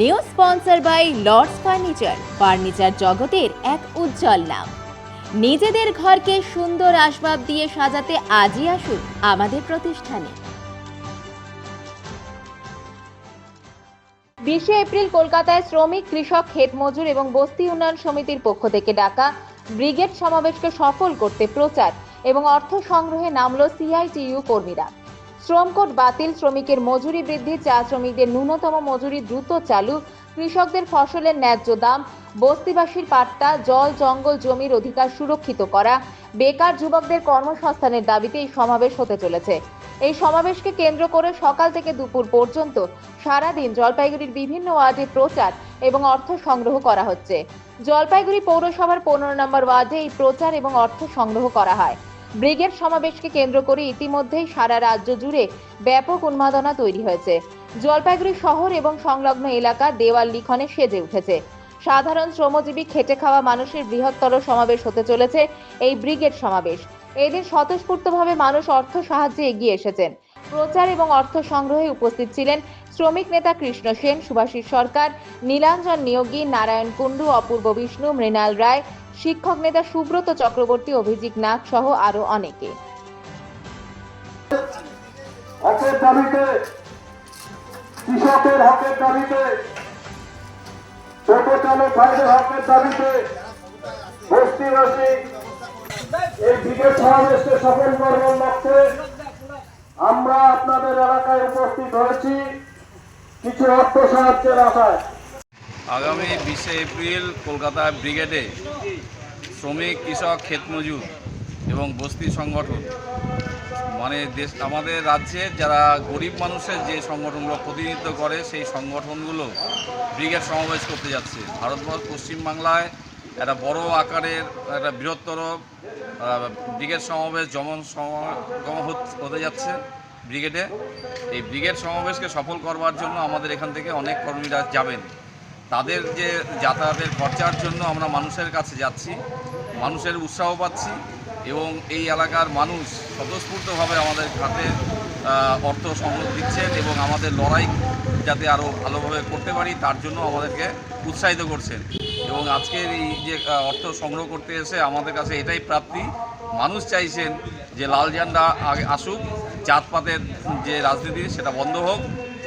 New sponsor by Lords furniture. Furniture জগতের এক উজ্জ্বল নাম। নিজেদের ঘরকে সুন্দর আসবাব দিয়ে সাজাতে আজই আসুন আমাদের প্রতিষ্ঠানে। বিশে এপ্রিল কলকাতায় শ্রমিক, কৃষক ক্ষেত মজুর এবং বস্তি উন্নয়ন সমিতির পক্ষ থেকে ডাকা ব্রিগেড সমাবেশকে সফল করতে প্রচার এবং অর্থ সংগ্রহে নামল সিআইটিইউ কর্মীরা। শ্রম কোড বাতিল, শ্রমিকের মজুরি বৃদ্ধি, চা শ্রমিকদের ন্যূনতম মজুরি দ্রুত চালু, কৃষকদের ফসলের ন্যায্য দাম, বস্তিবাসীর পাট্টা, জল, জঙ্গল, জমির অধিকার সুরক্ষিত করা। বেকার যুবকদের কর্মসংস্থানের দাবিতে এই সমাবেশ হতে চলেছে। এই সমাবেশকে কেন্দ্র করে সকাল থেকে দুপুর পর্যন্ত সারাদিন জলপাইগুড়ির বিভিন্ন ওয়ার্ডে প্রচার এবং অর্থ সংগ্রহ করা হচ্ছে। জলপাইগুড়ি পৌরসভার পনেরো নম্বর ওয়ার্ডে এই প্রচার এবং অর্থ সংগ্রহ করা হয়। ব্রিগেড সমাবেশকে কেন্দ্র করে ইতিমধ্যেই সারা রাজ্য জুড়ে ব্যাপক উন্মাদনা তৈরি হয়েছে। জলপাইগুড়ি শহর এবং সংলগ্ন এলাকা দেওয়াল লিখনে সেজে উঠেছে। সাধারণ শ্রমজীবী খেটে খাওয়া মানুষের বৃহত্তর সমাবেশ হতে চলেছে এই ব্রিগেড সমাবেশ। এদিন স্বতঃস্ফূর্তভাবে মানুষ অর্থ সাহায্যে এগিয়ে এসেছেন। প্রচার এবং অর্থ সংগ্রহে উপস্থিত ছিলেন শ্রমিক নেতা কৃষ্ণ সেন, সুভাষিস সরকার, নীলাঞ্জন নিয়োগী, নারায়ণ কুণ্ডু, অপূর্ব বিষ্ণু, মৃণাল রায় শিক্ষক নেতা সুব্রত চক্রবর্তী অভিজিৎ নাগ সহ আরও অনেকে। হকের দাবিতে কৃষকের হকের দাবিতে টোটো চালক ভাইদের হকের দাবিতে বস্তিবাসী এই ব্রিগেড সমাবেশকে সফল করবার লক্ষ্যে আমরা আপনাদের এলাকায় উপস্থিত হয়েছি কিছু অর্থ সাহায্যের আশায়। আগামী বিশে এপ্রিল কলকাতা ব্রিগেডে শ্রমিক, কৃষক ক্ষেতমজুর এবং বস্তি সংগঠন। মানে দেশ, আমাদের রাজ্যে যারা গরিব মানুষের যে সংগঠনগুলো প্রতিনিধিত্ব করে, সেই সংগঠনগুলো ব্রিগেড সমাবেশ করতে যাচ্ছে। ভারতবর্ষ পশ্চিমবাংলায় একটা বড় আকারের একটা বৃহত্তর ব্রিগেড সমাবেশ যেমন সমাগম হতে যাচ্ছে ব্রিগেডে। এই ব্রিগেড সমাবেশকে সফল করবার জন্য আমাদের এখান থেকে অনেক কর্মীরা যাবেন। তাদের যে যাতায়াতের খরচার জন্য আমরা মানুষের কাছে যাচ্ছি। মানুষের উৎসাহ পাচ্ছি এবং এই এলাকার মানুষ স্বতঃস্ফূর্তভাবে আমাদের হাতে অর্থ সংগ্রহ দিচ্ছেন এবং আমাদের লড়াই যাতে আরও ভালোভাবে করতে পারি, তার জন্য আমাদেরকে উৎসাহিত করছেন। এবং আজকের এই যে অর্থ সংগ্রহ করতে এসে আমাদের কাছে এটাই প্রাপ্তি। মানুষ চাইছেন যে লাল ঝান্ডা আসুক জাতপাতের যে রাজনীতি সেটা বন্ধ হোক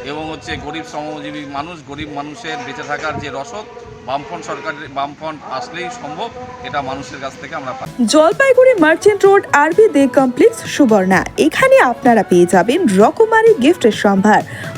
এবং হচ্ছে গরিব শ্রমজীবী মানুষ, গরিব মানুষের বেঁচে থাকার যে রসদ, বামফ্রন্ট সরকারের বামফ্রন্ট আসলেই সম্ভব, এটা মানুষের কাছ থেকে আমরা পাই। জলপাইগুড়ি মার্চেন্ট রোড, আরবি দে কমপ্লেক্স, সুবর্ণা। এখানে আপনারা পেয়ে যাবেন রকমারি গিফটের সম্ভার।